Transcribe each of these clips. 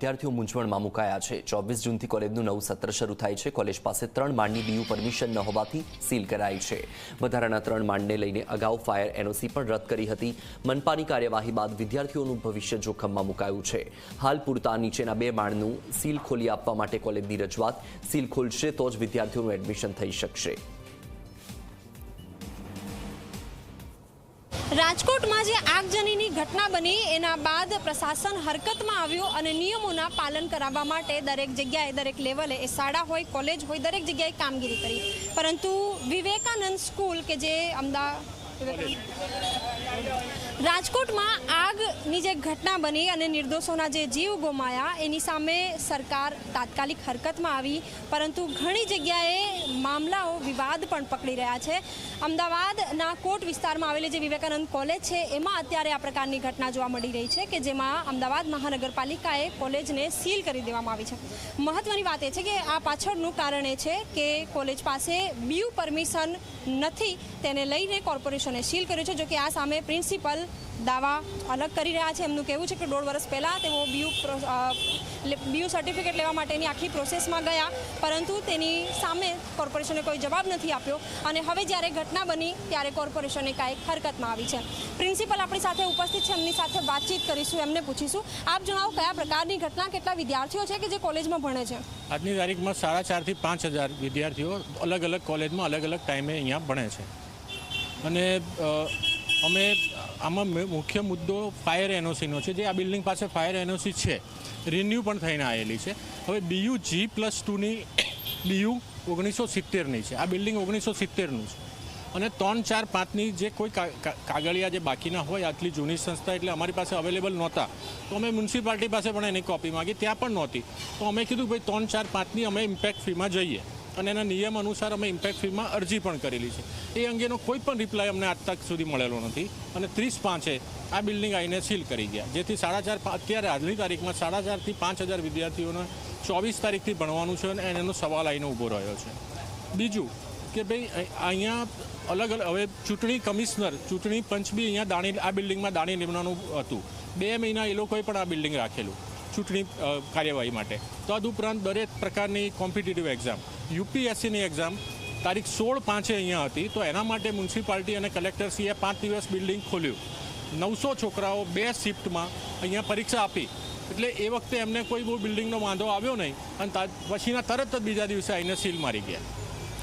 વિદ્યાર્થીઓ મૂંઝવણમાં મુકાયા છે. ચોવીસ જૂનથી કોલેજનું નવું સત્ર શરૂ થાય છે. કોલેજ પાસે ત્રણ માળની બીયુ પરમિશન ન હોવાથી સીલ કરાઈ છે. વધારાના ત્રણ માળને લઈને અગાઉ ફાયર એનઓસી પણ રદ કરી હતી. મનપાની કાર્યવાહી બાદ વિદ્યાર્થીઓનું ભવિષ્ય જોખમમાં મુકાયું છે. હાલ પૂરતા નીચેના બે માળનું સીલ ખોલી આપવા માટે કોલેજની રજૂઆત સીલ ખોલશે તો જ વિદ્યાર્થીઓનું એડમિશન થઈ શકશે. રાજકોટમાં જે આગજનીની ઘટના બની, એના બાદ પ્રશાસન હરકતમાં આવ્યું અને નિયમોના પાલન કરાવવા માટે દરેક જગ્યાએ, દરેક લેવલે એ શાળા હોય, કોલેજ હોય, દરેક જગ્યાએ કામગીરી કરી. પરંતુ વિવેકાનંદ સ્કૂલ કે જે અમદાવાદ રાજકોટમાં આગની જે ઘટના બની અને નિર્દોષોના જે જીવ ગુમાયા, એની સામે સરકાર તાત્કાલિક હરકતમાં આવી, પરંતુ ઘણી જગ્યાએ મામલાઓ વિવાદ પણ પકડી રહ્યા છે. અમદાવાદના કોટ વિસ્તારમાં આવેલી જે વિવેકાનંદ કોલેજ છે, એમાં અત્યારે આ પ્રકારની ઘટના જોવા મળી રહી છે કે જેમાં અમદાવાદ મહાનગરપાલિકાએ કોલેજને સીલ કરી દેવામાં આવી છે. મહત્વની વાત એ છે કે આ પાછળનું કારણ એ છે કે કોલેજ પાસે બીયુ પરમિશન નથી, તેને લઈને કોર્પોરેશને સીલ કર્યું છે, જો કે આ સામે પ્રિન્સિપલ દાવા અલગ કરી રહ્યા છે. એમનું કહેવું છે કે દોઢ વર્ષ પહેલાં તેઓ બીયુ બીયુ સર્ટિફિકેટ લેવા માટેની આખી પ્રોસેસમાં ગયા, પરંતુ તેની સામે કોર્પોરેશને કોઈ જવાબ નથી આપ્યો અને હવે જ્યારે ઘટના બની ત્યારે કોર્પોરેશને કાંઈક હરકતમાં આવી છે. પ્રિન્સિપલ આપણી સાથે ઉપસ્થિત છે, એમની સાથે વાતચીત કરીશું, એમને પૂછીશું. આપ જણાવો, કયા પ્રકારની ઘટના, કેટલા વિદ્યાર્થીઓ છે કે જે કોલેજમાં ભણે છે? આજની તારીખમાં સાડા ચારથી પાંચ હજાર વિદ્યાર્થીઓ અલગ અલગ કોલેજમાં અલગ અલગ ટાઈમે અહીંયા ભણે છે. અને અમે, આમાં મુખ્ય મુદ્દો ફાયર એનઓસીનો છે. જે આ બિલ્ડિંગ પાસે ફાયર એનઓસી છે, રિન્યૂ પણ થઈને આવેલી છે. હવે બીયુ જી પ્લસ ટુની બીયુ ઓગણીસો સિત્તેરની છે. આ બિલ્ડિંગ ઓગણીસો સિત્તેરનું છે. અને ત્રણ ચાર પાંચની જે કોઈ કાગળિયા જે બાકીના હોય, આટલી જૂની સંસ્થા એટલે અમારી પાસે અવેલેબલ નહોતા. તો અમે મ્યુનિસિપાલિટી પાસે પણ એની કોપી માંગી, ત્યાં પણ નહોતી. તો અમે કીધું ભાઈ ત્રણ ચાર પાંચની અમે ઇમ્પેક્ટ ફીમાં જઈએ. અને એના નિયમ અનુસાર અમે ઇમ્પેક્ટ ફીમાં અરજી પણ કરેલી છે. એ અંગેનો કોઈ પણ રિપ્લાય અમને આજ તક સુધી મળેલો નથી. અને ત્રીસ પાંચે આ બિલ્ડિંગ આવીને સીલ કરી ગયા. જેથી સાડા ચાર અત્યારે આજની તારીખમાં સાડા ચારથી પાંચ હજાર વિદ્યાર્થીઓને ચોવીસ તારીખથી ભણવાનું છે અને એનો સવાલ આવીને ઊભો રહ્યો છે. બીજું કે ભાઈ અહીંયા અલગ અલગ હવે ચૂંટણી કમિશનર, ચૂંટણી પંચ બી અહીંયા દાણી આ બિલ્ડિંગમાં દાણી નિમવાનું હતું. બે મહિના એ લોકોએ પણ આ બિલ્ડિંગ રાખેલું. ચૂંટણી કાર્યવાહી માટે. તદઉપરાંત દરેક પ્રકારની કોમ્પિટિટિવ એક્ઝામ. યુપીએસસીની એક્ઝામ તારીખ સોળ પાંચે અહીંયા હતી, તો એના માટે મ્યુનિસિપાલિટી અને કલેક્ટરશ્રીએ પાંચ દિવસ બિલ્ડિંગ ખોલ્યું. નવસો છોકરાઓ બે શિફ્ટમાં અહીંયા પરીક્ષા આપી. એટલે એ વખતે એમને કોઈ બહુ બિલ્ડિંગનો વાંધો આવ્યો નહીં, અને પછીના તરત જ બીજા દિવસે આવીને સીલ મારી ગયા.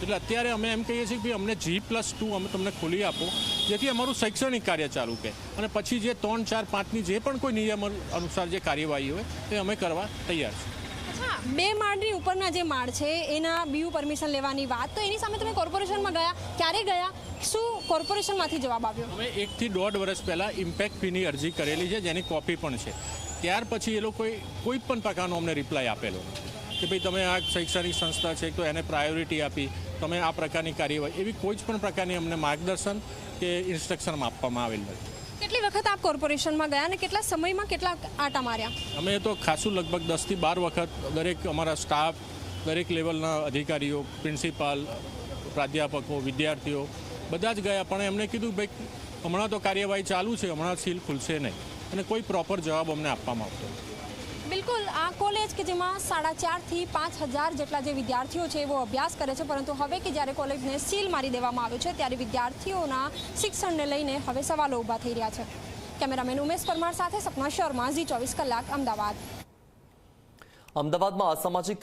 એટલે અત્યારે અમે એમ કહીએ છીએ કે અમને જી પ્લસ ટુ અમે તમને ખોલી આપો. જેથી અમારું શૈક્ષણિક કાર્ય ચાલુ કે અને પછી જે ત્રણ ચાર પાંચની જે પણ કોઈ નિયમ અનુસાર જે કાર્યવાહી હોય તે અમે કરવા તૈયાર છીએ. બે માળની ઉપરના જે માળ છે એના બીયુ પરમિશન લેવાની વાત તો એની સામે તમે કોર્પોરેશનમાં ગયા ક્યારે ગયા? શું કોર્પોરેશનમાંથી જવાબ આવ્યો? અમે એકથી દોઢ વર્ષ પહેલાં ઇમ્પેક્ટ ફીની અરજી કરેલી છે જેની કોપી પણ છે. ત્યાર પછી એ લોકોએ કોઈ પણ પ્રકારનો અમને રિપ્લાય આપેલો કે ભાઈ તમે આ શૈક્ષણિક સંસ્થા છે તો એને પ્રાયોરિટી આપી તમે આ પ્રકારની કાર્યવાહી એવી કોઈ જ પણ પ્રકારની અમને માર્ગદર્શન કે ઇન્સ્ટ્રક્શનમાં આપવામાં આવેલ નથી. કેટલી વખત આપ કોર્પોરેશનમાં ગયા અને કેટલા સમયમાં કેટલા આટા માર્યા? અમે તો ખાસું લગભગ દસથી બાર વખત દરેક અમારા સ્ટાફ દરેક લેવલના અધિકારીઓ પ્રિન્સિપાલ પ્રાધ્યાપકો વિદ્યાર્થીઓ બધા જ ગયા. પણ એમણે કીધું ભાઈ હમણાં તો કાર્યવાહી ચાલુ છે હમણાં સીલ ખુલશે નહીં. અને કોઈ પ્રોપર જવાબ અમને આપવામાં આવતો આ કોલેજ કે જેમાં સાડા ચારથી પાંચ હજાર જેટલા જે વિદ્યાર્થીઓ છે એવો અભ્યાસ કરે છે, પરંતુ હવે કે જ્યારે કોલેજને સીલ મારી દેવામાં આવ્યો છે, ત્યારે વિદ્યાર્થીઓના શિક્ષણને લઈને હવે સવાલો ઊભા થઈ રહ્યા છે. કેમેરામેન ઉમેશ પરમાર સાથે સપના શર્મા, ઝી ચોવીસ કલાક, અમદાવાદ. અમદાવાદમાં અસામાજિક